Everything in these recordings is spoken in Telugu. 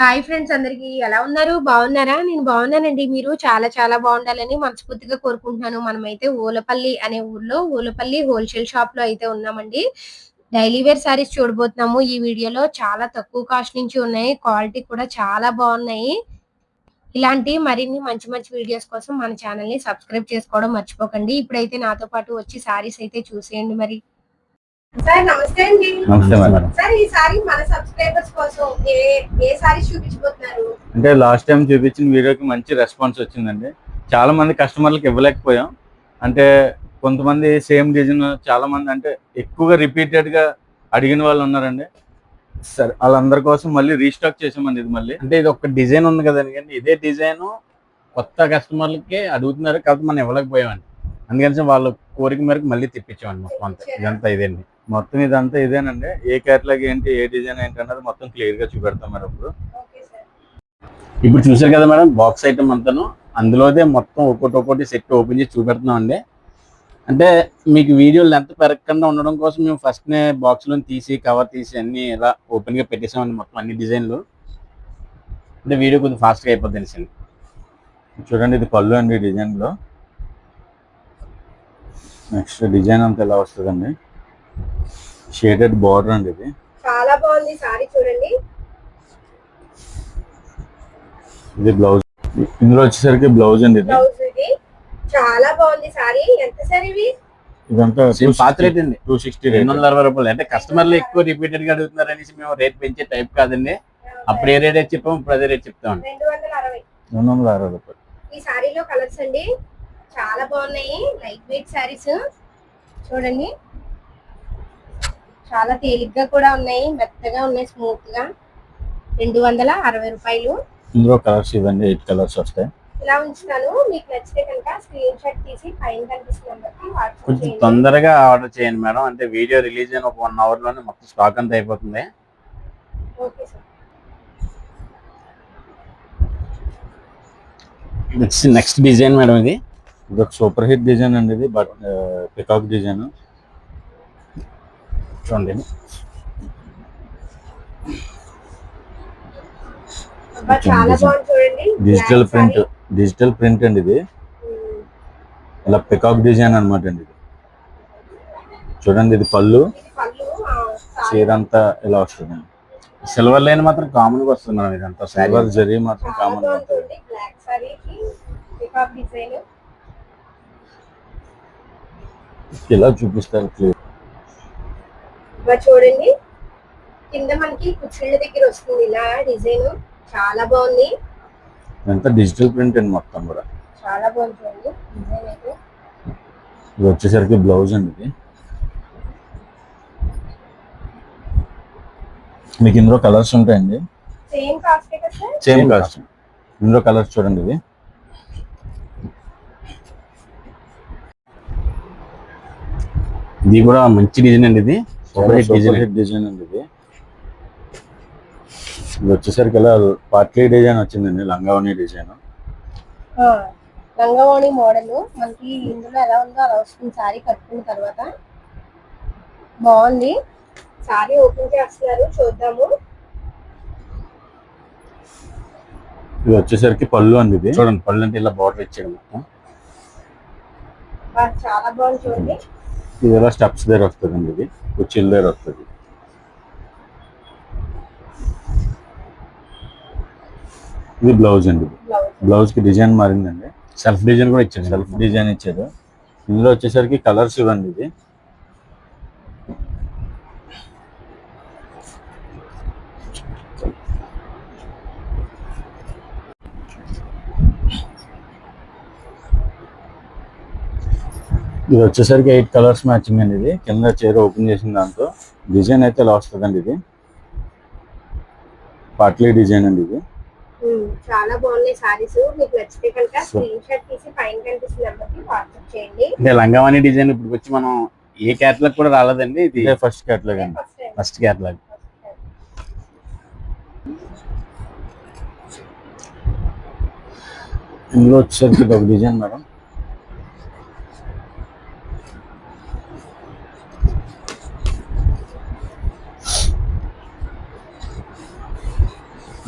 హాయ్ ఫ్రెండ్స్ అందరికి. ఎలా ఉన్నారు? బాగున్నారా? నేను బాగున్నానండి. మీరు చాలా చాలా బాగుండాలని మనస్ఫూర్తిగా కోరుకుంటున్నాను. మనమైతే ఓలపల్లి అనే ఊర్లో ఓలపల్లి హోల్సేల్ షాప్లో అయితే ఉన్నామండి. డైలీ వేర్ సారీస్ చూడబోతున్నాము. ఈ వీడియోలో చాలా తక్కువ కాస్ట్ నుంచి ఉన్నాయి. క్వాలిటీ కూడా చాలా బాగున్నాయి. ఇలాంటి మరిన్ని మంచి మంచి వీడియోస్ కోసం మన ఛానల్ని సబ్స్క్రైబ్ చేసుకోవడం మర్చిపోకండి. ఇప్పుడైతే నాతో పాటు వచ్చి సారీస్ అయితే చూసేయండి మరి. సార్ నమస్తే అండి. నమస్తే మేడం. సార్ ఈ సారీ మన సబ్స్క్రైబర్స్ కోసం ఏ ఏ సారీస్ చూపించబోతున్నారు? అంటే లాస్ట్ టైం చూపించిన వీడియోకి మంచి రెస్పాన్స్ వచ్చిందండి. చాలా మంది కస్టమర్లకు ఇవ్వలేకపోయాం. అంటే కొంతమంది సేమ్ డిజైన్ చాలా మంది అంటే ఎక్కువగా రిపీటెడ్గా అడిగిన వాళ్ళు ఉన్నారండి. సరే వాళ్ళందరి కోసం మళ్ళీ రీస్టాక్ చేసామండి ఇది మళ్ళీ. అంటే ఇది ఒక డిజైన్ ఉంది కదండి కానీ ఇదే డిజైన్ కొత్త కస్టమర్లకి అడుగుతున్నారు కాబట్టి మనం ఇవ్వలేకపోయామండి. అందుకని వాళ్ళ కోరిక మేరకు మళ్ళీ తెప్పించామండి మొత్తం అంతా. ఇదంతా ఇదేండి. మొత్తం ఇదంతా ఇదేనండి. ఏ కేటలాగ్ ఏంటి ఏ డిజైన్ ఏంటి అన్నది మొత్తం క్లియర్గా చూపెడతాం మేడం ఇప్పుడు ఇప్పుడు చూసారు కదా మేడం బాక్స్ ఐటమ్ అంతాను. అందులోదే మొత్తం ఒక్కొక్కటి ఒక్కొక్కటి సెట్ ఓపెన్ చేసి చూపెడుతున్నాం అండి అంటే మీకు వీడియో లెంత్ పెరగకుండా ఉండడం కోసం మేము ఫస్ట్నే బాక్స్లో తీసి కవర్ తీసి అన్ని ఇలా ఓపెన్గా పెట్టేసామండి మొత్తం అన్ని డిజైన్లు అంటే వీడియో కొంచెం ఫాస్ట్గా అయిపోద్ది తెలిసింది చూడండి ఇది పళ్ళు అండి డిజైన్లో నెక్స్ట్ డిజైన్ అంతా ఎలా వస్తుందండి? షేడెడ్ బార్డర్ అండి ఇది. చాలా బాగుంది సారీ చూడండి. ఇది బ్లౌజ్. ఇందులో వచ్చేసరికి బ్లౌజ్ అండి ఇది. బ్లౌజ్ ఇది. చాలా బాగుంది సారీ. ఎంత సార్ ఇవి ఇదంతా సేమ్ పాత రేట్ అండి. టూ సిక్స్టీ రెండు వందల అరవై రూపాయలు. అంటే కస్టమర్లు ఎక్కువ రిపీటెడ్గా అడుగుతున్నారు అనేసి మేము రేట్ పెంచే టైప్ కాదండి. అప్పుడు ఏ రేట్ అయితే చెప్పాము ఇప్పుడు అదే రేట్ చెప్తామండి రెండు వందల అరవై. రెండు వందల అరవై రూపాయలు. ఈ సారీలో కలర్స్ అండి. చాలా బాగున్నాయి. లైట్ వెయిట్ సారీస్ చూడండి. చాలా తేలిగ్గా కూడా ఉన్నాయి మెత్తగా ఉన్నాయి స్మూత్గా రెండు వందల అరవై రూపాయలు. ఇందులో కలర్స్ ఇవ్వండి ఎయిట్ కలర్స్ వస్తాయి. ఇలా ఉంచుతాను. మీకు నచ్చితే కనుక స్క్రీన్ షాట్ తీసి పైన కనిపిస్తున్న నెంబర్కి కొంచెం తొందరగా ఆర్డర్ చేయండి మేడం. అంటే వీడియో రిలీజ్ అయిన ఒక వన్ అవర్లోనే మొత్తం స్టాక్ అంతా అయిపోతుంది. Okay sir. Next next design madam ఇది. ఇది ఒక సూపర్ హిట్ డిజైన్ అండి ఇది బట్ పికాక్ డిజైన్ చూడండి. Digital print. డిజిటల్ ప్రింట్ అండి ఇది. ఉమ్, ఇలా పికాక్ డిజైన్ అన్నమాట అండి ఇది. చూడండి ఇది పళ్ళు. చీర అంతా ఇలా వస్తుంది. సిల్వర్ లైన్ మాత్రం కామన్గా వస్తుంది మేడం ఇదంతా. సిల్వర్ జరీ మాత్రం కామన్ పికాక్ డిజైన్ ఇలా చూపిస్తారు క్లియర్ ఇవ్వ చూడండి. కింద మనకి కుచ్చిళ్ళ దగ్గర వస్తుంది ఇలా డిజైన్. చాలా బాగుంది. ఇదంతా డిజిటల్ ప్రింట్ అండి మొత్తం కూడా. చాలా బాగుంది చూడండి డిజైన్ అయితే. ఇది వచ్చేసరికి బ్లౌజ్ అండి ఇది. మీకు ఇందులో కలర్స్ ఉంటాయండి? సేమ్ కాస్ట్ సేమ్ కాస్ట్ ఇందులో కలర్స్ చూడండి ఇది ఇది కూడా మంచి డిజైన్ అండి ఇది. డిజైన్ అండి ఇది. ఇది వచ్చేసరికి ఇలా పార్ట్లీ డిజైన్ వచ్చిందండి లంగావని డిజైన్ రంగవాణి మోడల్ మనకి ఇందులో ఎలా ఉందో అలా వస్తుంది. సారీ కట్టుకున్న తర్వాత. బాగుంది. సారీ ఓపెన్ చేస్తున్నారు. చూద్దాము. ఇది వచ్చేసరికి పళ్ళు అండి ఇది. చూడండి పళ్ళు అంటే ఇలా బార్డర్ ఇచ్చాడు మొత్తం. బా, చాలా బాగుంది చూడండి. ఇది ఇలా స్టెప్స్ దగ్గర వస్తుందండి ఇది? దగ్గర వస్తుంది ఇది బ్లౌజ్ అండి. బ్లౌజ్కి డిజైన్ మారిందండి. సెల్ఫ్ డిజైన్ కూడా ఇచ్చాడు సెల్ఫ్ డిజైన్ ఇచ్చారు. ఇందులో వచ్చేసరికి కలర్స్ ఇవ్వండి ఇది. ఇది వచ్చేసరికి ఎయిట్ కలర్స్ మ్యాచింగ్ అండి ఇది. కింద చీర ఓపెన్ చేసిన దాంతో డిజైన్ అయితే ఇలా వస్తుందండి ఇది. పాట్లీ డిజైన్ అండి ఇది. చాలా బాగున్నాయి సారీస్ మీకు నచ్చితే కనుక స్క్రీన్ షాట్ తీసి పైన కనిపిస్తున్న నెంబర్కి వాట్సాప్ చేయండి. అంటే లంగావాణి డిజైన్ ఇప్పుడు వచ్చి మనం ఏ క్యాటలాగ్ కూడా రాలేదండి ఇది. ఫస్ట్ కేటలాగ్ అండి. ఫస్ట్ క్యాటలాగ్ ఇందులో వచ్చేసరికి ఇది ఒక డిజైన్ మేడం.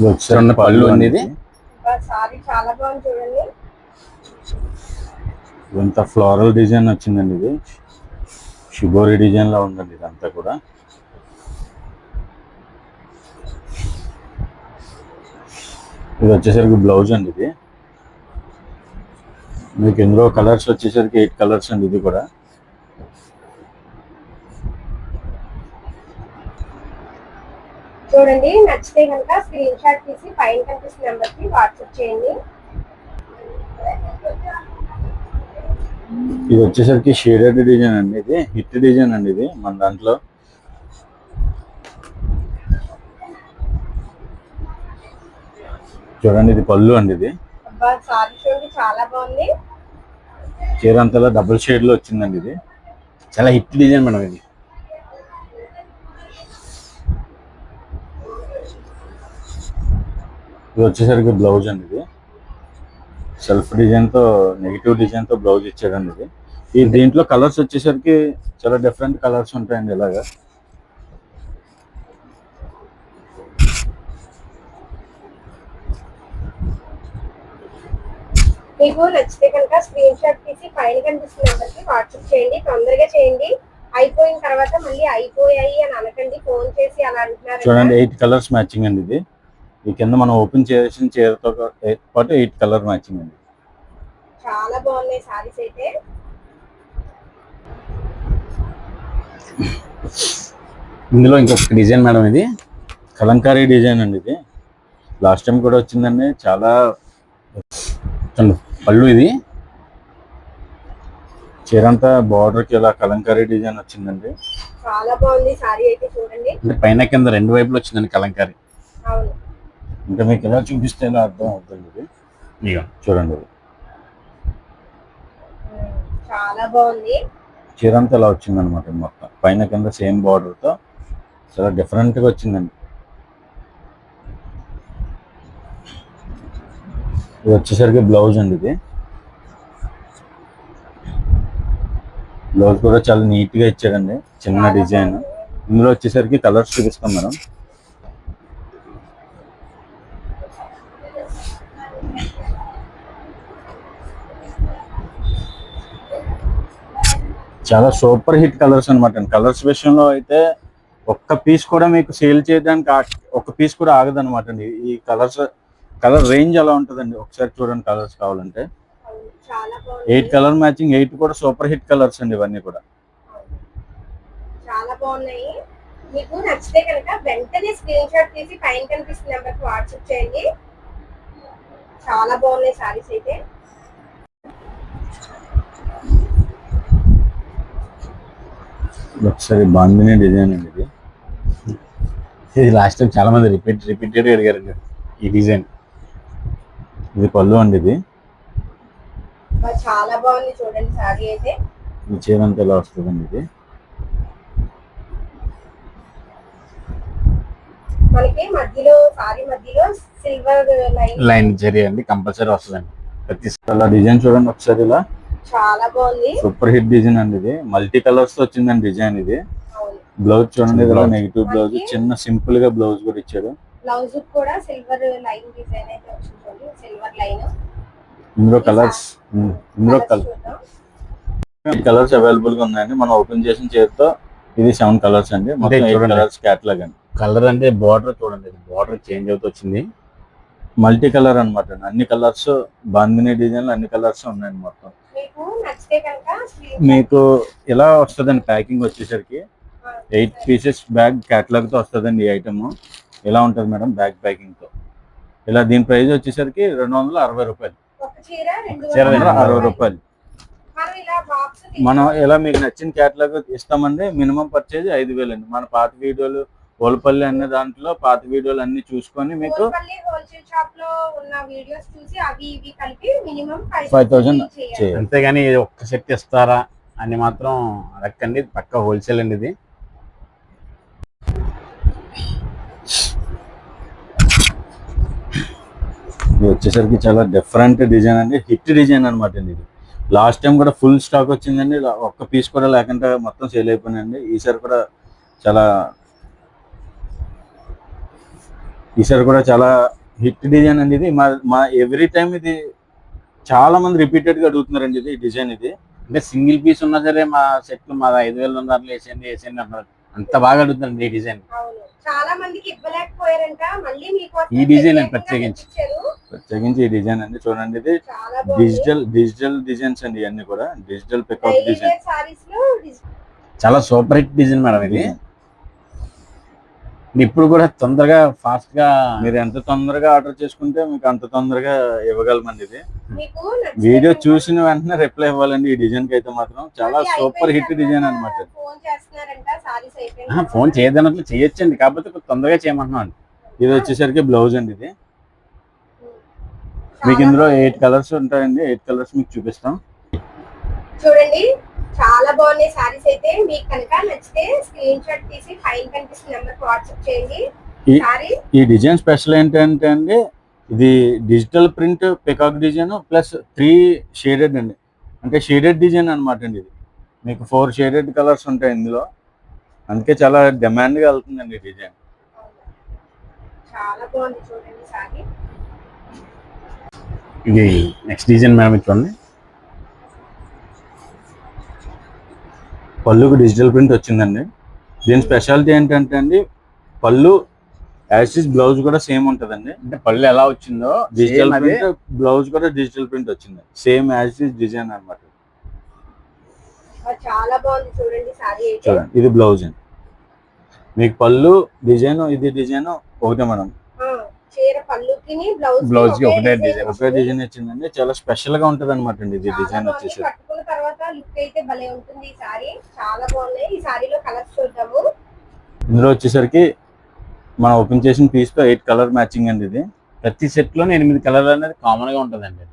చూడండి పళ్ళు అనేది. సారీ చాలా బాగుంది చూడండి. ఇదంతా ఫ్లోరల్ డిజైన్ వచ్చిందండి ఇది. షిబోరి డిజైన్ లా ఉందండి ఇదంతా కూడా. ఇది వచ్చేసరికి బ్లౌజ్ అండి ఇది. మీకు ఇందులో కలర్స్ వచ్చేసరికి ఎయిట్ కలర్స్ అండి ఇది కూడా. చూడండి నచ్చితే కనుక స్క్రీన్ షాట్ తీసి పైన కనిపిస్తున్న నెంబర్కి వాట్సాప్ చేయండి. ఇది వచ్చేసరికి షేడెడ్ డిజైన్ అండి ఇది హిట్ డిజైన్ అండి ఇది మన దాంట్లో. చూడండి ఇది పళ్ళు అండి ఇది. చాలా బాగుంది. చీర అంతలా డబుల్ షేడ్లో వచ్చిందండి ఇది. చాలా హిట్ డిజైన్ మేడం ఇది. ఇది వచ్చేసరికి బ్లౌజ్ అండి ఇది. సెల్ఫ్ డిజైన్తో నెగిటివ్ డిజైన్తో బ్లౌజ్ ఇచ్చాడండి ఇది. ఈ దీంట్లో కలర్స్ వచ్చేసరికి చాలా డిఫరెంట్ కలర్స్ ఉంటాయండి ఇలాగా. మీకు నచ్చితే కనుక స్క్రీన్ షాట్ తీసి పైన కనిపిస్తున్న నెంబర్కి వాట్సాప్ చేయండి తొందరగా చేయండి. అయిపోయిన తర్వాత మళ్ళీ అయిపోయాయి అని అనకండి ఫోన్ చేసి అలా అంటున్నారు చూడండి ఎయిట్ కలర్స్ మ్యాచింగ్ అండి ఇది. ఈ కింద మనం ఓపెన్ చేసిన చీరతో పాటు ఎయిట్ కలర్ మ్యాచింగ్ అండి. చాలా బాగున్నాయి సారీస్ అయితే. ఇందులో ఇంకొక డిజైన్ మేడం ఇది. కలంకారీ డిజైన్ అండి ఇది. లాస్ట్ టైం కూడా వచ్చిందండి. చాలా చూడండి పళ్ళు ఇది. చీర అంతా border కి ఇలా కలంకారీ డిజైన్ వచ్చిందండి. చాలా బాగుంది సారీ అయితే చూడండి. పైన కింద రెండు వైపులు వచ్చిందండి కలంకారీ. అవును. ఇంకా మీకు ఇలా చూపిస్తే అర్థం అవుతుంది ఇది. చూడండి. చాలా బాగుంది. చీర అంతా ఇలా వచ్చిందనమాట మొత్తం. పైన కింద సేమ్ border తో చాలా different గా వచ్చిందండి. ఇది వచ్చేసరికి బ్లౌజ్ అండి ఇది. బ్లౌజ్ కూడా చాలా నీట్గా ఇచ్చాడండి. చిన్న డిజైన్. ఇందులో వచ్చేసరికి కలర్స్ చూపిస్తాం మేడం. చాలా సూపర్ హిట్ కలర్స్ అనమాట కలర్స్ విషయంలో అయితే ఒక్క పీస్ కూడా మీకు సేల్ చేయడానికి ఒక్క పీస్ కూడా ఆగదనమాట అండి. ఈ కలర్స్ కలర్ రేంజ్ ఎలా ఉంటుందండి? ఒకసారి చూడండి కలర్స్ కావాలంటే. ఎయిట్ కలర్ మ్యాచింగ్ ఎయిట్ కూడా సూపర్ హిట్ కలర్స్ అండి ఇవన్నీ కూడా. చాలా బాగున్నాయి. మీకు నచ్చితే కనుక వెంటనే స్క్రీన్ షాట్ తీసి పైన కనిపిస్తున్న వాట్సాప్ చేయండి. చాలా బాగున్నాయి సారీస్ అయితే ఇది ఒకసారి బాందిని డిజైన్ అండి ఇది. ఇది లాస్ట్ టైం చాలా మంది రిపీట్ రిపీటెడ్ అడిగారు ఈ డిజైన్. ఇది పళ్ళు అండి ఇది. చాలా బాగుంది చూడండి సారీ అయితే. అంతా ఎలా వస్తుందండి ఇది? మనకి మధ్యలో సారీ మధ్యలో సిల్వర్ లైన్ లైన్ జరీ అండి కంపల్సరీ వస్తుందండి. ప్రతి డిజైన్ చూడండి ఒకసారి ఇలా. చాలా బాగుంది. సూపర్ హిట్ డిజైన్ అండి ఇది. మల్టీ కలర్స్తో వచ్చిందండి డిజైన్ ఇది. అవును. బ్లౌజ్ చూడండి Blouse. నెగిటివ్ బ్లౌజ్ చిన్న సింపుల్గా బ్లౌజ్ కూడా ఇచ్చాడు. బ్లౌజ్ కూడా సిల్వర్ లైన్ డిజైన్ అయితే వచ్చింది సిల్వర్ లైన్. ఇందులో కలర్స్ ఇందులో కలర్. కలర్స్ అవైలబుల్గా ఉన్నాయండి. మనం ఓపెన్ చేసిన చేతితో ఇది సెవెన్ కలర్స్ అండి. మొత్తం ఎయిట్. కలర్స్ క్యాటలాగ్ అండి. కలర్ అంటే బార్డర్ చూడండి బార్డర్ చేంజ్ అవుతూ వచ్చింది. మల్టీ కలర్ అనమాట అన్ని కలర్స్ బాందిని డిజైన్ అన్ని కలర్స్ ఉన్నాయండి మొత్తం. మీకు నచ్చితే కనుక స్క్రీన్ మీకు ఇలా వస్తుందండి ప్యాకింగ్ వచ్చేసరికి? ఎయిట్ పీసెస్ బ్యాగ్ క్యాటలాగ్తో వస్తుందండి ఈ ఐటమ్. ఇలా ఉంటుంది మేడం బ్యాగ్ ప్యాకింగ్తో ఇలా దీని ప్రైస్ వచ్చేసరికి రెండు వందల అరవై రూపాయలు. చీర రెండు అరవై రూపాయలు. మనం ఇలా మీకు నచ్చిన క్యాటలాగ్ ఇస్తామండి మినిమం పర్చేజ్ ఐదు వేలు అండి మన పాత వీడియోలు ఓలపల్లి అనే దాంట్లో పాత వీడియోలు అన్ని చూసుకొని మీకు హోల్సేల్ షాప్లో ఉన్న వీడియోస్ చూసి అవి ఇవి కలిపి మినిమం ఫైవ్ థౌసండ్ అంతేగాని ఒక్క సెట్ ఇస్తారా అని మాత్రం అడగండి పక్క హోల్సేల్ అండి ఇది. ఇది వచ్చేసరికి చాలా డిఫరెంట్ డిజైన్ అండి. హిట్ డిజైన్ అనమాట అండి ఇది. లాస్ట్ టైం కూడా ఫుల్ స్టాక్ వచ్చిందండి. ఒక్క పీస్ కూడా లేకుండా మొత్తం సేల్ అయిపోయిందండి. ఈసారి కూడా చాలా ఈసారి కూడా చాలా హిట్ డిజైన్ అండి ఇది. మా మా ఎవ్రీ టైం ఇది చాలా మంది రిపీటెడ్గా అడుగుతున్నారండి ఇది డిజైన్ ఇది. అంటే సింగిల్ పీస్ ఉన్నా సరే మా సెట్ మా ఐదు వేల వందలు వేసేయండి వేసేయండి అంటున్నారు. అంత బాగా అడుగుతుంది ఈ డిజైన్. అవును. చాలా మందికి ఇవ్వలేకపోయారంట. మళ్ళీ మీకు ఈ design అని ప్రత్యేకించి. ప్రత్యేకించి ఈ డిజైన్ అండి చూడండి ఇది. డిజిటల్ డిజిటల్ డిజైన్స్ అండి ఇవన్నీ కూడా. డిజిటల్ పికప్ డిజైన్ చాలా సూపర్ హిట్ డిజైన్ మేడం ఇది. ఇప్పుడు కూడా తొందరగా ఫాస్ట్గా మీరు ఎంత తొందరగా ఆర్డర్ చేసుకుంటే మీకు అంత తొందరగా ఇవ్వగలమండి ఇది. వీడియో చూసిన వెంటనే రిప్లై ఇవ్వాలండి ఈ డిజైన్కి అయితే మాత్రం. చాలా సూపర్ హిట్ డిజైన్ అన్నమాట ఫోన్ చేయదన్నట్లు చేయొచ్చండి. కాకపోతే కొంచెం తొందరగా చేయమంటున్నాం అండి ఇది వచ్చేసరికి బ్లౌజ్ అండి ఇది. మీకు ఇందులో ఎయిట్ కలర్స్ ఉంటాయండి. ఎయిట్ కలర్స్ మీకు చూపిస్తాం. చూడండి. చాలా బాగున్నాయి సారీస్ అయితే. మీకు కనుక నచ్చితే స్క్రీన్ షాట్ తీసి పైన కనిపిస్తున్న నెంబర్ వాట్సాప్ చేయండి. ఈ- డిజైన్ స్పెషల్ ఏంటంటే అండి ఇది digital print peacock design plus three shaded అండి. అంటే షేడెడ్ డిజైన్ అనమాట అండి ఇది. మీకు ఫోర్ షేడెడ్ కలర్స్ ఉంటాయి ఇందులో. అందుకే చాలా డిమాండ్గా వెళ్తుందండి ఈ డిజైన్ ఇది నెక్స్ట్ డిజైన్ మేడం చూడండి. పళ్ళుకు డిజిటల్ ప్రింట్ వచ్చిందండి. దీని స్పెషాలిటీ ఏంటంటే అండి పళ్ళు యాసిస్ బ్లౌజ్ కూడా సేమ్ ఉంటుందండి. అంటే పళ్ళు ఎలా వచ్చిందో డిజిటల్ ప్రింట్ బ్లౌజ్ కూడా డిజిటల్ ప్రింట్ వచ్చింది. సేమ్ యాసిస్ డిజైన్ అన్నమాట. చాలా బాగుంది చూడండి ఇది బ్లౌజ్ అండి. మీకు పళ్ళు డిజైన్ ఇది డిజైన్ ఒకటే మేడం. బ్లౌజ్కి ఒకటే design. ఒకే డిజైన్ వచ్చిందండి. చాలా స్పెషల్గా ఉంటది అనమాట అండి ఇది డిజైన్. వచ్చేసి. తర్వాత లుక్ అయితే భలే ఉంటుంది ఈ సారీ. చాలా బాగున్నాయి. ఈ సారీలో కలర్స్ చూద్దాము. ఇందులో వచ్చేసరికి మనం ఓపెన్ చేసిన పీస్తో ఎయిట్ కలర్ మ్యాచింగ్ అండి ఇది. ప్రతి సెట్లో ఎనిమిది కలర్ అనేది కామన్గా ఉంటుందండి.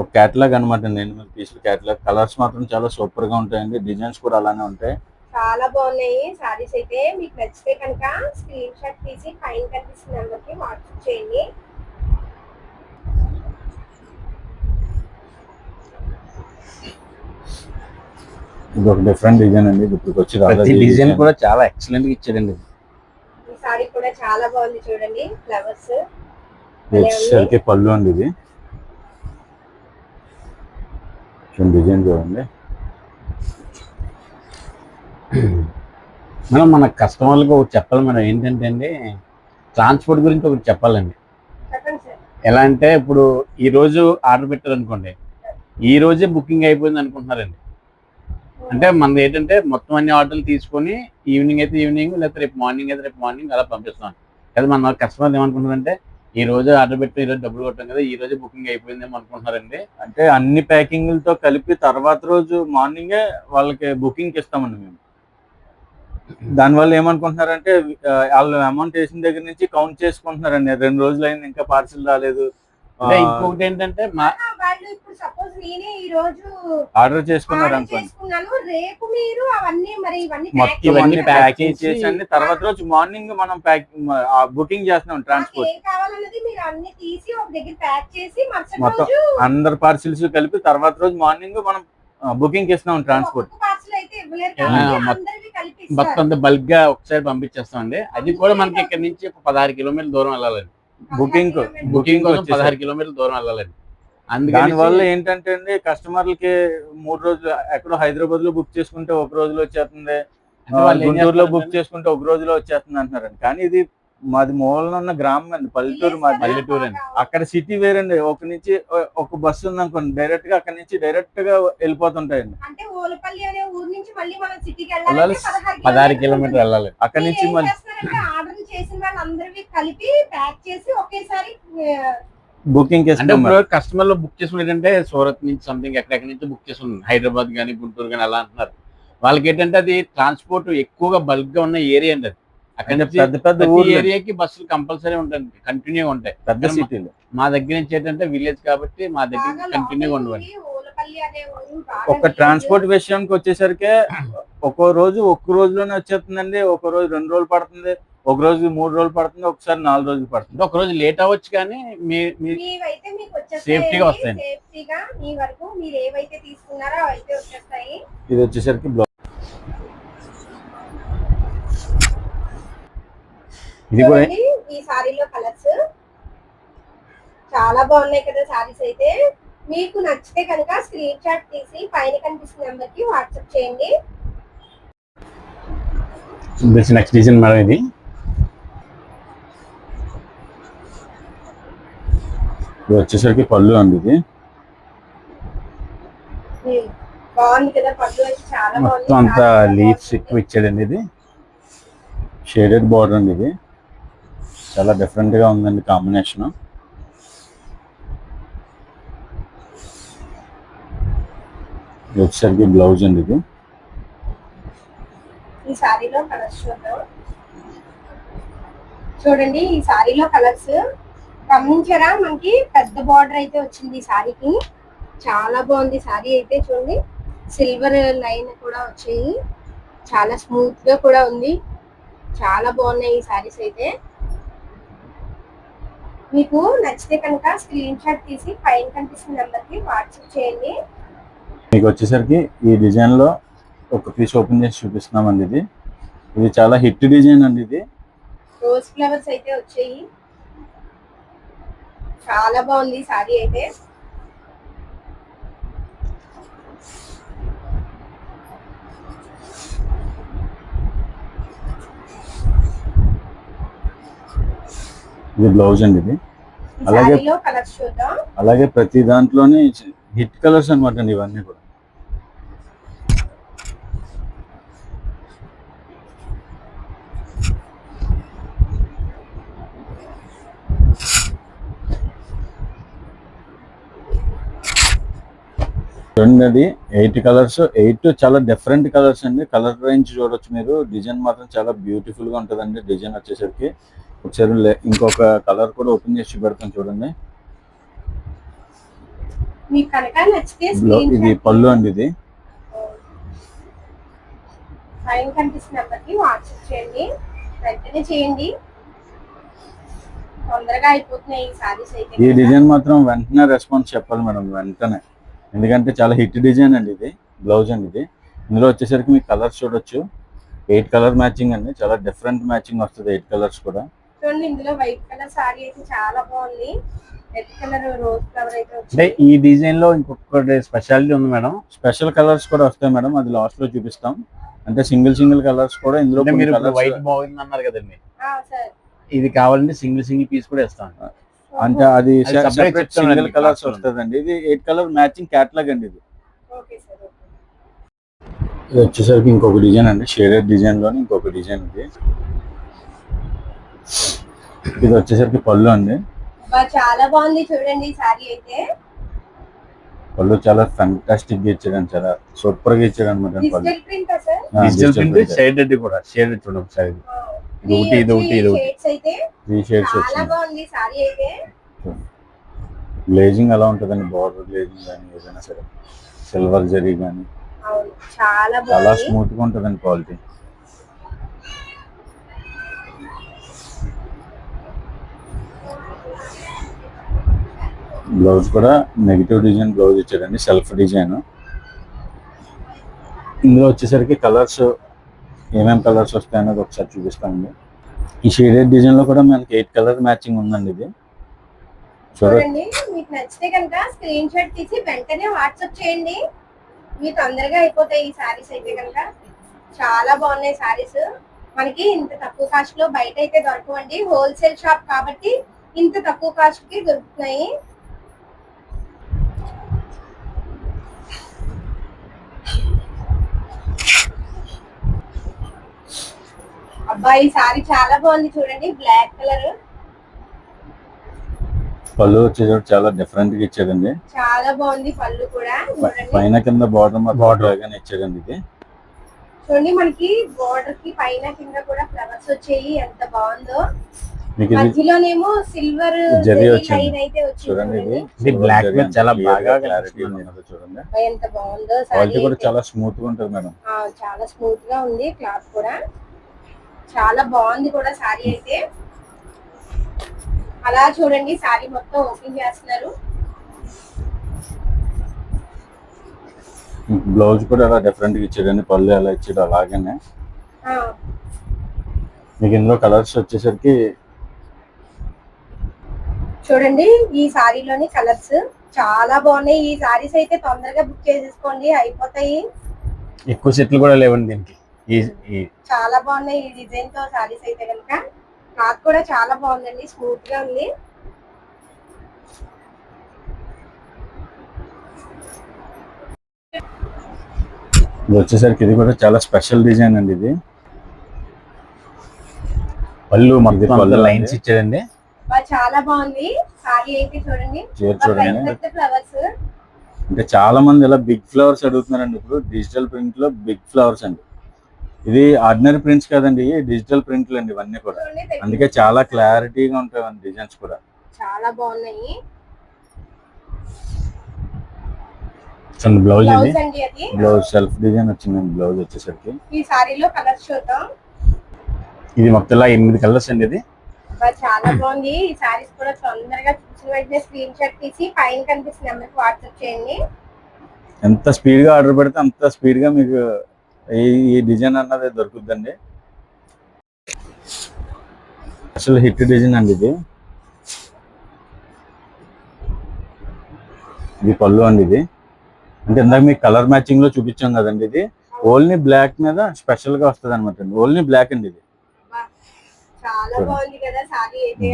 ఒక క్యాటలాగ్ అనమాట అండి. ఎనిమిది పీసులు క్యాటలాగ్ కలర్స్ మాత్రం చాలా సూపర్గా ఉంటాయండి. డిజైన్స్ కూడా అలానే ఉంటాయి. చాలా బాగున్నాయి సారీస్ అయితే. మీకు నచ్చితే కనుక స్క్రీన్ షాట్ తీసి పైన కనిపిస్తున్న నెంబర్కి వాట్సాప్ చేయండి. ఇది ఒక డిఫరెంట్ డిజైన్ అండి ఇప్పుడు వచ్చి డిజైన్. కూడా చాలా ఎక్సలెంట్గా ఇచ్చాడండి ఈ సారీ కూడా చాలా బాగుంది చూడండి ఫ్లవర్స్ వచ్చేసరికి పళ్ళు అండి ఇది. డిజైన్ చూడండి. మనం మన కస్టమర్లకు ఒకటి చెప్పాలి. మేడం ఏంటంటే అండి ట్రాన్స్పోర్ట్ గురించి ఒకటి చెప్పాలండి. ఎలా అంటే ఇప్పుడు ఈ రోజు ఆర్డర్ పెట్టారు అనుకోండి ఈ రోజే బుకింగ్ అయిపోయింది అనుకుంటున్నారండి. అంటే మనది ఏంటంటే మొత్తం అన్ని ఆర్డర్లు తీసుకొని ఈవినింగ్ అయితే ఈవినింగ్ లేకపోతే రేపు మార్నింగ్ అయితే రేపు మార్నింగ్ అలా పంపిస్తాం కదా మన కస్టమర్ ఏమనుకుంటారంటే ఈ రోజు ఆర్డర్ పెట్టి ఈ రోజు డబ్బులు కొట్టాం కదా ఈ రోజే బుకింగ్ అయిపోయిందేమో అనుకుంటున్నారండి. అంటే అన్ని ప్యాకింగ్లతో కలిపి తర్వాత రోజు మార్నింగే వాళ్ళకి బుకింగ్ ఇస్తామండి మేము. దానివల్ల ఏమనుకుంటున్నారంటే వాళ్ళు అమౌంట్ వేసిన దగ్గర నుంచి కౌంట్ చేసుకుంటున్నారండి. రెండు రోజులు అయింది ఇంకా పార్సిల్ రాలేదు. అంటే ఇంకొకటి ఏంటంటే వాళ్ళు ఇప్పుడు సపోజ్ నేనే ఈ రోజు ఆర్డర్ చేసుకున్నారు అనుకోండి. చేసుకున్నాను. రేపు మీరు అవన్నీ మరి ఇవన్నీ మొత్తం pack ఇవన్నీ చేసి ప్యాకింగ్ చేసి- చేసి అన్ని తర్వాత రోజు మార్నింగ్ మనం ప్యాకింగ్ బుకింగ్ చేస్తున్నాం నాకు ట్రాన్స్పోర్ట్ ఏం కావాలన్నది మీరు అన్ని తీసి ఒక దగ్గర ప్యాక్ చేసి మరుసటి మొత్తం రోజు అందరు పార్సిల్స్ కలిపి తర్వాత రోజు మార్నింగ్ మనం బుకింగ్ ఇస్తున్నాం ట్రాన్స్పోర్ట్ ఒక్కొక్క parcel అయితే ఇవ్వలేరు ఆ, కాబట్టి మొత్తం- అందరివి కలిపి మొత్తం ఇస్తారు. అంతా బల్క్గా ఒకసారి పంపించేస్తామండి. అది కూడా మనకి ఇక్కడ నుంచి ఒక పదహారు కిలోమీటర్ల దూరం వెళ్ళాలండి. బుకింగ్ బుకింగ్ కోసం. పదహారు కిలోమీటర్ల దూరం వెళ్ళాలండి. అందుకని వల్ల ఏంటంటే అండి కస్టమర్లకి మూడు రోజులు ఎక్కడో హైదరాబాద్లో బుక్ చేసుకుంటే ఒక రోజులో వచ్చేస్తుంది. గుంటూరులో బుక్ చేసుకుంటే ఒక రోజులో వచ్చేస్తుంది అంటున్నారండి. కానీ ఇది మాది మూలన ఉన్న గ్రామం అండి పల్లెటూరు మాది. పల్లెటూరు అండి. అక్కడ సిటీ వేరండి ఒక నుంచి ఒక బస్సు ఉంది అనుకోండి డైరెక్ట్గా అక్కడ నుంచి డైరెక్ట్గా వెళ్ళిపోతుంటాయండి. అంటే ఓలపల్లి అనే ఊరు నుంచి మళ్ళీ మనం సిటీకి వెళ్ళాలి. వెళ్ళాలి పదహారు కిలోమీటర్లు. వెళ్ళాలి. అక్కడ నుంచి మళ్ళీ ఆర్డర్ చేసిన వాళ్ళందరివి కలిపి ప్యాక్ చేసి ఒకేసారి ఆ, బుకింగ్ అంటే కస్టమర్లో బుక్ చేసుకుని ఏంటంటే సూరత్ నుంచి సంథింగ్ ఎక్కడెక్కడి నుంచి బుక్ చేసుకున్నారు హైదరాబాద్ కానీ గుంటూరు కానీ అలా అంటున్నారు. వాళ్ళకి ఏంటంటే అది ట్రాన్స్పోర్ట్ ఎక్కువగా బల్క్గా ఉన్న ఏరియా అండి అది. అక్కడ పెద్ద పెద్ద ఏరియాకి బస్సులు కంపల్సరీ ఉంటాయి కంటిన్యూ ఉంటాయి. పెద్ద సిటీలు. మా దగ్గర నుంచి ఏంటంటే విలేజ్ కాబట్టి మా దగ్గర లోపలికి ఉండవండి. ఒక ట్రాన్స్పోర్ట్ విషయానికి వచ్చేసరికి ఒక్కో రోజు ఒక్క రోజులోనే వచ్చేస్తుందండి ఒక రోజు రెండు రోజులు పడుతుంది ఒక రోజు మూడు రోజులు పడుతుంది ఒకసారి నాలుగు రోజులు పడుతుంది. ఒక రోజు లేట్ అవ్వచ్చు కానీ. సేఫ్టీగా మీ వరకు మీరు ఏవైతే తీసుకున్నారో అవైతే వచ్చేస్తాయి. ఇది వచ్చేసరికి ఇది కూడా ఈ సారీలో కలర్స్. చాలా బాగున్నాయి కదా సారీస్ అయితే. మీకు నచ్చితే కనుక స్క్రీన్ షాట్ తీసి పైన కనిపిస్తున్న నెంబర్కి వాట్సాప్ చేయండి. నెక్స్ట్ డిజైన్ మేడం ఇది. ఇది వచ్చేసరికి పళ్ళు అండి ఇది. ఉమ్, బాగుంది కదా పళ్ళు అయితే చాలా బాగుంది. మొత్తం అంతా లీవ్స్. ఎక్కువ ఇచ్చాడండి ఇది. షేడెడ్ బార్డర్ అండి ఇది. చాలా డిఫరెంట్గా ఉందండి కాంబినేషన్ ఇది బ్లౌజ్ అండి ఇది. ఈ సారీలో కలర్స్ చూద్దాం. చూడండి ఈ సారీలో కలర్స్ గమనించారా? మనకి పెద్ద బార్డర్ అయితే వచ్చింది ఈ సారీకి చాలా బాగుంది సారీ అయితే చూడండి. సిల్వర్ లైన్ కూడా వచ్చాయి. చాలా స్మూత్గా కూడా ఉంది. చాలా బాగున్నాయి ఈ సారీస్ అయితే. మీకు నచ్చితే కనుక స్క్రీన్ షాట్ తీసి పైన కనిపిస్తున్న నెంబర్కి వాట్సాప్ చేయండి. మీకు వచ్చేసరికి ఈ డిజైన్లో ఒక పీస్ ఓపెన్ చేసి చూపిస్తున్నామండి ఇది. ఇది చాలా హిట్ డిజైన్ అండి ఇది. రోజ్ ఫ్లవర్స్ అయితే వచ్చాయి. చాలా బాగుంది సారీ అయితే. ఇది బ్లౌజ్ అండి ఇది. అలాగే- అలాగే ప్రతి దాంట్లోనే హిట్ కలర్స్ అనమాట అండి ఇవన్నీ కూడా. అది ఎయిట్ కలర్స్. ఎయిట్ చాలా డిఫరెంట్ కలర్స్ అండి. కలర్ రేంజ్ చూడొచ్చు మీరు. డిజైన్ మాత్రం చాలా బ్యూటిఫుల్గా ఉంటుందండి. డిజైన్ వచ్చేసరికి ఒకసారి లే- ఇంకొక కలర్ కూడా ఓపెన్ చేసి చూపెడతాను చూడండి. ఇది పళ్ళు అండి ఇది. పైన కనిపిస్తున్న వాట్సాప్ చేయండి. వెంటనే చేయండి. తొందరగా అయిపోతున్నాయి ఈ సారీస్ అయితే ఈ. డిజైన్ మాత్రం వెంటనే రెస్పాన్స్ చెప్పాలి మేడం వెంటనే. ఎందుకంటే చాలా హిట్ డిజైన్ అండి ఇది బ్లౌజ్ అండి ఇది. ఇందులో వచ్చేసరికి మీకు కలర్స్ చూడొచ్చు. ఎయిట్ కలర్ మ్యాచింగ్ అండి చాలా డిఫరెంట్ మ్యాచింగ్ వస్తుంది ఎయిట్ కలర్స్ కూడా. చూడండి ఇందులో వైట్ కలర్ సారీ అయితే చాలా బాగుంది. రెడ్ కలర్ రోజ్ ఫ్లవర్ అయితే అంటే ఈ డిజైన్లో ఇంకొకటి స్పెషాలిటీ ఉంది మేడం. స్పెషల్ కలర్స్ కూడా వస్తాయి మేడం అది లాస్ట్లో చూపిస్తాం. అంటే సింగిల్ సింగిల్ కలర్స్ కూడా ఇందులో మీరు వైట్ బాగుంది అన్నారు కదండి సార్. ఇది కావాలంటే సింగిల్ సింగిల్ పీస్ కూడా ఇస్తాను అంటే అది సింగిల్ అండి, కలర్స్. వస్తుందండి. ఇది ఎయిట్ కలర్ మ్యాచింగ్ క్యాట్లాగ్ అండి ఇది. Okay sir okay. ఇది వచ్చేసరికి ఇంకొక డిజైన్ అండి షేడెడ్ డిజైన్లోని ఇంకొక డిజైన్ ఇది. ఇది వచ్చేసరికి పళ్ళు అండి. బా చాలా బాగుంది చూడండి సారీ అయితే. పళ్ళు చాలా ఫంటాస్టిక్గా ఇచ్చాడండి చాలా సూపర్గా ఇచ్చాడు అనమాట డిజిటల్ ప్రింట్ సార్. షేడెడ్ కూడా షేడెడ్ చూడండి ఒకసారి. ఇది. ఇది ఒకటి, ఇది ఒకటి, ఇది ఒకటి. త్రీ షేడ్స్ చాలా వచ్చింది. బాగుంది సారీ అయితే. గ్లేజింగ్ ఎలా ఉంటుందండి బార్డర్ గ్లేజింగ్ కానీ ఏదైనా సరే. సిల్వర్ జరీ కానీ. చాలా స్మూత్గా ఉంటుందండి క్వాలిటీ బ్లౌజ్ కూడా నెగిటివ్ డిజైన్ బ్లౌజ్ ఇచ్చాడండి సెల్ఫ్ డిజైన్. ఇందులో వచ్చేసరికి కలర్స్ ఏమేమి కలర్స్ వస్తాయనేది ఒకసారి చూపిస్తామండి. ఈ షేడెడ్ డిజైన్లో కూడా మనకి ఎయిట్ కలర్ మ్యాచింగ్ ఉందండి ఇది. చూడండి మీకు నచ్చితే కనుక స్క్రీన్ షాట్ తీసి వెంటనే వాట్సాప్ చేయండి. మీకు తొందరగా అయిపోతాయి ఈ సారీస్ అయితే కనుక. చాలా బాగున్నాయి సారీస్ మనకి ఇంత తక్కువ కాస్ట్లో బయట అయితే దొరకవండి. హోల్సేల్ షాప్ కాబట్టి ఇంత తక్కువ కాస్ట్కి దొరుకుతున్నాయి. అబ్బాయి ఈ సారీ చాలా బాగుంది చూడండి బ్లాక్ కలర్. పళ్ళు వచ్చేసరికి చాలా డిఫరెంట్గా ఇచ్చాడండి చాలా బాగుంది పళ్ళు కూడా పైన కింద బార్డర్ Border. బాగానే ఇచ్చాడండి ఇది. చూడండి మనకి బోర్డర్కి పైన కింద కూడా ఫ్లవర్స్ వచ్చాయి ఎంత బాగుందో. మీకు మధ్యలోనేమో సిల్వర్ జరీ వచ్చింది. లైన్ అయితే చూడండి ఇది. ఇది black మీద చాలా బాగా క్లారిటీ. ఉన్నది చూడండి. ఎంత బాగుందో క్వాలిటీ సారీ కూడా చాలా స్మూత్గా ఉంటుంది మేడం. చాలా స్మూత్గా ఉంది క్లాత్ కూడా. చాలా బాగుంది కూడా సారీ అయితే. అలా చూడండి సారీ మొత్తం ఓపెన్ చేస్తున్నారు. బ్లౌజ్ కూడా అలా డిఫరెంట్గా ఇచ్చాడండి పళ్ళు ఎలా ఇచ్చాడు అలాగనే. ఆ, మీకు ఇందులో కలర్స్ వచ్చేసరికి చూడండి ఈ సారీలోని కలర్స్ చాలా బాగున్నాయి. ఈ సారీస్ అయితే తొందరగా బుక్ చేసేసుకోండి అయిపోతాయి. ఎక్కువ సెట్లు కూడా లేవండి దీనికి. చాలా బాగున్నాయి ఈ డిజైన్తో సారీస్ అయితే కనుక. నాకు కూడా చాలా బాగుందండి స్మూత్గా ఉంది. ఇది వచ్చేసరికి ఇది కూడా చాలా స్పెషల్ డిజైన్ అండి ఇది. పళ్ళు పళ్ళు లైన్స్ అండి. ఇచ్చాడండి. చాలా బాగుంది. సారీ అయితే చూడండి. ఫ్లవర్స్. అంటే చాలా మంది ఇలా బిగ్ ఫ్లవర్స్ అడుగుతున్నారండి. ఇప్పుడు డిజిటల్ ప్రింట్లో బిగ్ ఫ్లవర్స్ అండి. ఇది ఆర్డినరీ ప్రింట్స్ కాదండి. డిజిటల్ ప్రింట్లు అండి ఇవన్నీ కూడా. అందుకే చాలా క్లారిటీగా ఉంటాయి డిజైన్స్ కూడా. చాలా బాగున్నాయి. బ్లౌజ్ ఇది. బ్లౌజ్ సెల్ఫ్ డిజైన్ వచ్చిందండి. బ్లౌజ్ వచ్చేసరికి. ఈ సారీలో కలర్స్ చూద్దాం. ఇది మొత్తం ఎనిమిది కలర్స్ అండి ఇది. బా, చాలా బాగుంది. ఈ సారీస్ కూడా తొందరగా చూసిన వెంటనే స్క్రీన్ షాట్ తీసి పైన కనిపిస్తున్న నెంబర్కి వాట్సాప్ చేయండి. ఎంత స్పీడ్గా ఆర్డర్ పెడితే అంత స్పీడ్గా మీకు ఈ డిజైన్ అన్నది దొరుకుద్దండి. అసలు హిట్ డిజైన్ అండి ఇది. ఇది పళ్ళు అండి ఇది. అంటే ఇందాక మీకు కలర్ మ్యాచింగ్లో చూపించాం కదండి ఇది. ఓన్లీ బ్లాక్ మీద స్పెషల్గా వస్తుంది అనమాట ఓన్లీ బ్లాక్ అండి ఇది బా, చాలా బాగుంది కదా సారీ అయితే కనుక.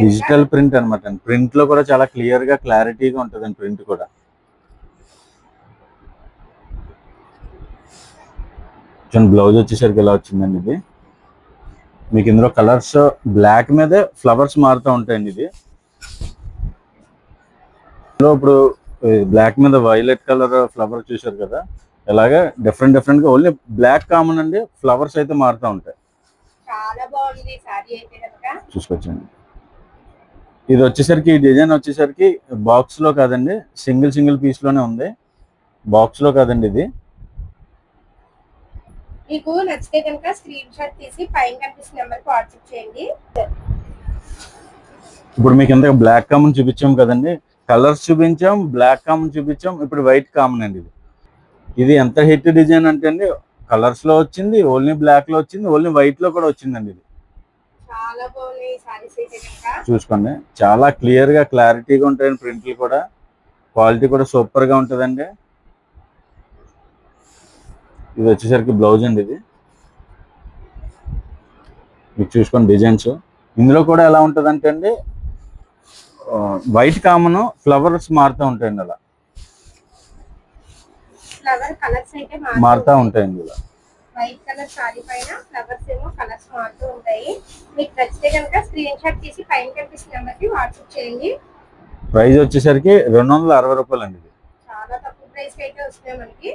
డిజిటల్ ప్రింట్ అనమాట ప్రింట్లో కూడా చాలా క్లియర్గా క్లారిటీగా ఉంటుందండి ప్రింట్ కూడా. చూడండి బ్లౌజ్ వచ్చేసరికి ఎలా వచ్చిందండి ఇది? మీకు ఇందులో కలర్స్ బ్లాక్ మీదే ఫ్లవర్స్ మారుతూ ఉంటాయండి ఇది. ఇందులో ఇప్పుడు బ్లాక్ మీద వైలెట్ కలర్ ఫ్లవర్ చూశారు కదా? ఇలాగే డిఫరెంట్ డిఫరెంట్గా. ఓన్లీ బ్లాక్ కామన్ అండి. ఫ్లవర్స్ అయితే మారుతూ ఉంటాయి. చాలా బాగుంది సారీ అయితే కనుక. చూసుకొచ్చండి ఇది వచ్చేసరికి ఈ డిజైన్ వచ్చేసరికి బాక్స్లో కాదండి సింగిల్ సింగిల్ పీస్లోనే ఉంది. బాక్స్లో కాదండి ఇది. మీకు నచ్చితే కనుక స్క్రీన్ షాట్ తీసి పైన కనిపిస్తున్న నెంబర్కి వాట్సాప్ చేయండి. ఇప్పుడు మీకు ఇంత బ్లాక్ కామన్ చూపించాం కదండి. కలర్స్ చూపించాం బ్లాక్ కామన్ చూపించాం ఇప్పుడు వైట్ కామన్ అండి ఇది. ఇది ఎంత హిట్ డిజైన్ అంటే అండి కలర్స్లో వచ్చింది ఓన్లీ బ్లాక్లో వచ్చింది ఓన్లీ వైట్లో కూడా వచ్చిందండి ఇది. చూసుకోండి. చాలా క్లియర్గా క్లారిటీగా ఉంటాయండి ప్రింట్లు కూడా. క్వాలిటీ కూడా సూపర్గా ఉంటుందండి. ఇది వచ్చేసరికి బ్లౌజ్ అండి ఇది. మీకు చూసుకోండి డిజైన్స్. ఇందులో కూడా ఎలా ఉంటుంది అంటే అండి వైట్ కామన్ ఫ్లవర్స్ మారుతూ ఉంటాయండి అలా. ఫ్లవర్ కలర్స్ అయితే మారుతూ ఉంటాయండి ఇలా వైట్ కలర్ పైన ఫ్లవర్స్ ఏమో కలర్స్ మారుతూ ఉంటాయి. మీకు నచ్చితే కనుక స్క్రీన్ షాట్ తీసి పైన కనిపిస్తున్న నెంబర్కి వాట్సాప్ చేయండి. ప్రైస్ వచ్చేసరికి రెండు వందల అరవై రూపాయలు అండి ఇది. చాలా తక్కువ ప్రైస్ అయితే వస్తున్నాయి మనకి.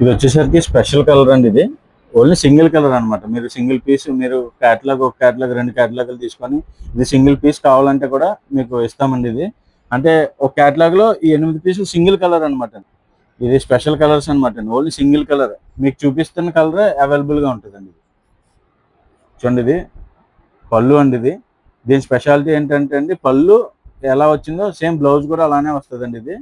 ఇది వచ్చేసరికి స్పెషల్ కలర్ అండి ఇది. ఓన్లీ సింగిల్ కలర్ అన్నమాట. మీరు సింగిల్ పీస్ మీరు క్యాటలాగ్ ఒక క్యాటలాగ్ రెండు క్యాటలాగ్లు తీసుకొని ఇది సింగిల్ పీస్ కావాలంటే కూడా మీకు ఇస్తామండి ఇది. అంటే ఒక క్యాటలాగ్లో ఈ ఎనిమిది పీసులు సింగిల్ కలర్ అన్నమాట ఇది స్పెషల్ కలర్స్ అన్నమాట అండి ఓన్లీ సింగిల్ కలర్ మీకు చూపిస్తున్న కలర్ అవైలబుల్గా ఉంటుందండి ఇది. చూడండి ఇది. పళ్ళు అండి ఇది. దీని స్పెషాలిటీ ఏంటంటే అండి పళ్ళు ఎలా వచ్చిందో సేమ్ బ్లౌజ్ కూడా అలానే వస్తుందండి ఇది.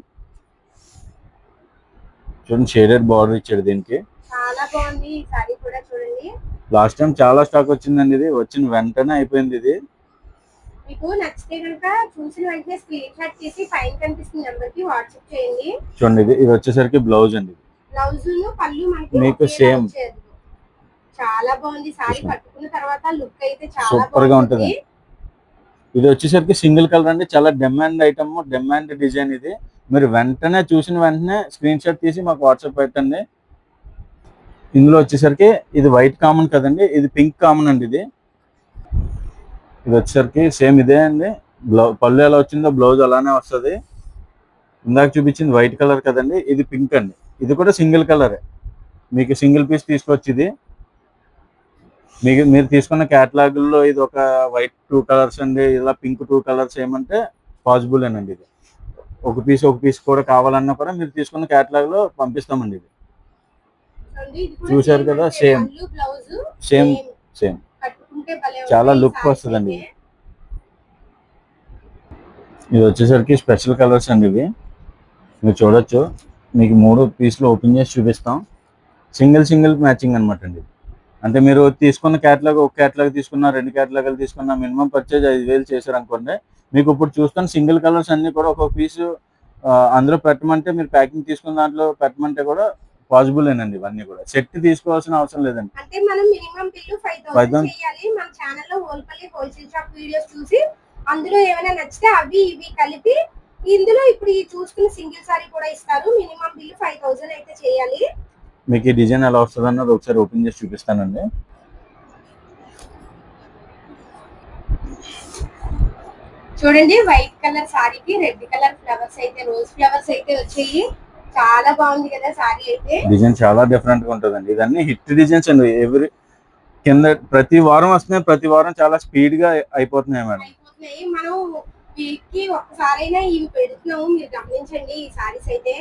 చూడండి షేడెడ్ బార్డర్ ఇచ్చాడు దీనికి. లాస్ట్ టైం చాలా స్టాక్ వచ్చిందండి ఇది. వచ్చిన వెంటనే అయిపోయింది ఇది. మీకు నచ్చితే కనుక చూసిన వెంటనే స్క్రీన్ షాట్ తీసి పైన కనిపిస్తున్న నెంబర్కి వాట్సాప్ చేయండి. చూడండి ఇది ఇది వచ్చేసరికి బ్లౌజ్ అండి బ్లౌజ్ పళ్ళు మనకి మీకు. వచ్చేది. చాలా బాగుంది. సారీ. కట్టుకున్న తర్వాత లుక్ అయితే చాలా Super గా ఉంటది. ఇది వచ్చేసరికి సింగిల్ కలర్ అండి. చాలా డిమాండ్ ఐటమ్ డిమాండ్ డిజైన్ ఇది. మీరు వెంటనే చూసిన వెంటనే స్క్రీన్ షాట్ తీసి మాకు వాట్సాప్ పెట్టండి. ఇందులో వచ్చేసరికి ఇది వైట్ కామన్ కదండి. ఇది పింక్ కామన్ అండి ఇది. ఇది వచ్చేసరికి సేమ్ ఇదే అండి. బ్లౌ పళ్ళు ఎలా వచ్చిందో బ్లౌజ్ అలానే వస్తుంది. ఇందాక చూపించింది వైట్ కలర్ కదండి ఇది పింక్ అండి. ఇది కూడా సింగిల్ కలరే. మీకు సింగిల్ పీస్ తీసుకోవచ్చు ఇది. మీకు మీరు తీసుకున్న క్యాటలాగుల్లో ఇది ఒక వైట్ టూ కలర్స్ అండి ఇలా పింక్ టూ కలర్స్ ఏమంటే పాసిబుల్ అండి ఇది. ఒక పీస్ ఒక పీస్ కూడా కావాలన్నా కూడా మీరు తీసుకున్న క్యాటలాగ్లో పంపిస్తామండి ఇది. చూశారు కదా, సేమ్. సేమ్ భలే చాలా sarees వస్తదండి. ఇది వచ్చేసరికి స్పెషల్ కలర్స్ అండి ఇవి. మీరు చూడొచ్చు. మీకు మూడు పీసులు ఓపెన్ చేసి చూపిస్తాం. సింగిల్ సింగిల్ మ్యాచింగ్ అనమాట అండి. అంటే మీరు తీసుకున్న క్యాటలాగ్ ఒక క్యాటలాగ్ తీసుకున్న రెండు క్యాటలాగులు తీసుకున్న మినిమం పర్చేజ్ ఐదు వేలు చేశారు అనుకోండి మీకు ఇప్పుడు చూస్తున్న సింగిల్ కలర్స్ అన్ని కూడా ఒక్కొక్క పీసు అందులో పెట్టమంటే మీరు ప్యాకింగ్ తీసుకున్న దాంట్లో పెట్టమంటే కూడా పాసిబుల్ ఏనండి ఇవన్నీ కూడా. సెట్ తీసుకోవాల్సిన అవసరం లేదండి. అంటే మనం మినిమం బిల్లు ఫైవ్ 5,000 థౌసండ్ చేయాలి. మన ఛానల్లో హోల్సేల్ షాప్ వీడియోస్ చూసి అందులో ఏమైనా నచ్చితే అవి ఇవి కలిపి ఇందులో ఇప్పుడు ఈ చూసుకున్న సింగిల్ సారీ కూడా ఇస్తారు. మినిమం బిల్లు ఫైవ్ థౌసండ్ అయితే చేయాలి. మీకు ఈ డిజైన్ ఎలా వస్తుంది అన్నది ఒకసారి ఓపెన్ చేసి చూపిస్తానండి. చూడండి వైట్ కలర్ సారీకి రెడ్ కలర్ ఫ్లవర్స్ అయితే రోజ్ ఫ్లవర్స్ అయితే వచ్చాయి. చాలా బాగుంది కదా సారీ అయితే. డిజైన్ చాలా డిఫరెంట్గా ఉంటుందండి. ఇదన్నీ హిట్ డిజైన్స్ అండి. ఎవ్రీ కింద ప్రతి వారం వస్తున్నాయి ప్రతి వారం చాలా స్పీడ్గా అయిపోతున్నాయి మేడం. అయిపోతున్నాయి. మనం వీక్కి ఒక్కసారైనా ఇవి పెడుతున్నాము. మీరు గమనించండి ఈ సారీస్ అయితే.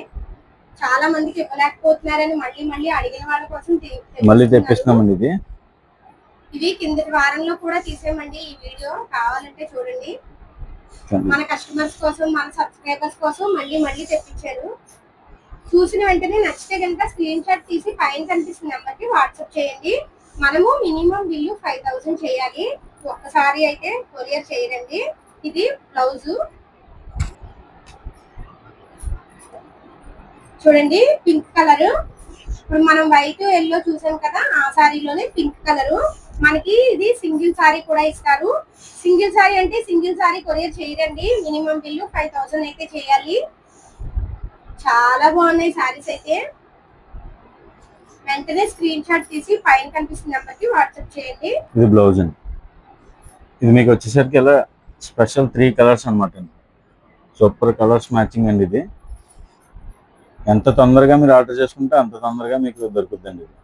చాలా మందికి ఇవ్వలేకపోతున్నారని మళ్ళీ మళ్ళీ అడిగిన వాళ్ళ కోసం మళ్ళీ. తెప్పిస్తున్నామండి ఇది. ఇవి కిందటి వారంలో కూడా తీసామండి ఈ వీడియో. కావాలంటే చూడండి. మన కస్టమర్స్ కోసం మన సబ్స్క్రైబర్స్ కోసం మళ్ళీ మళ్ళీ తెప్పించారు. చూసిన వెంటనే నచ్చితే కనుక స్క్రీన్ షాట్ తీసి పైన కనిపిస్తున్న నెంబర్కి వాట్సాప్ చేయండి. మనము మినిమం బిల్లు ఫైవ్ థౌసండ్ చేయాలి. ఒక్కసారి అయితే కొరియర్ చేయరండి. ఇది బ్లౌజ్ చూడండి పింక్ కలర్ ఇప్పుడు మనం వైట్ ఎల్లో చూసాం కదా ఆ సారీలోనే పింక్ కలర్ మనకి ఇది సింగిల్ సారీ కూడా ఇస్తారు. సింగిల్ సారీ అంటే సింగిల్ సారీ కొరియర్ చేయరండి. మినిమం బిల్లు ఫైవ్ థౌసండ్ అయితే చేయాలి. చాలా బాగున్నాయి సారీస్ అయితే. వెంటనే స్క్రీన్ షాట్ తీసి పైన కనిపిస్తున్న నెంబర్కి వాట్సాప్ చేయండి. ఇది బ్లౌజ్ అండి. ఇది మీకు వచ్చేసరికి ఇలా స్పెషల్ త్రీ కలర్స్ అనమాట సూపర్ కలర్స్ మ్యాచింగ్ అండి ఇది. ఎంత తొందరగా మీరు ఆర్డర్ చేసుకుంటే అంత తొందరగా మీకు దొరుకుతుందండి ఇది.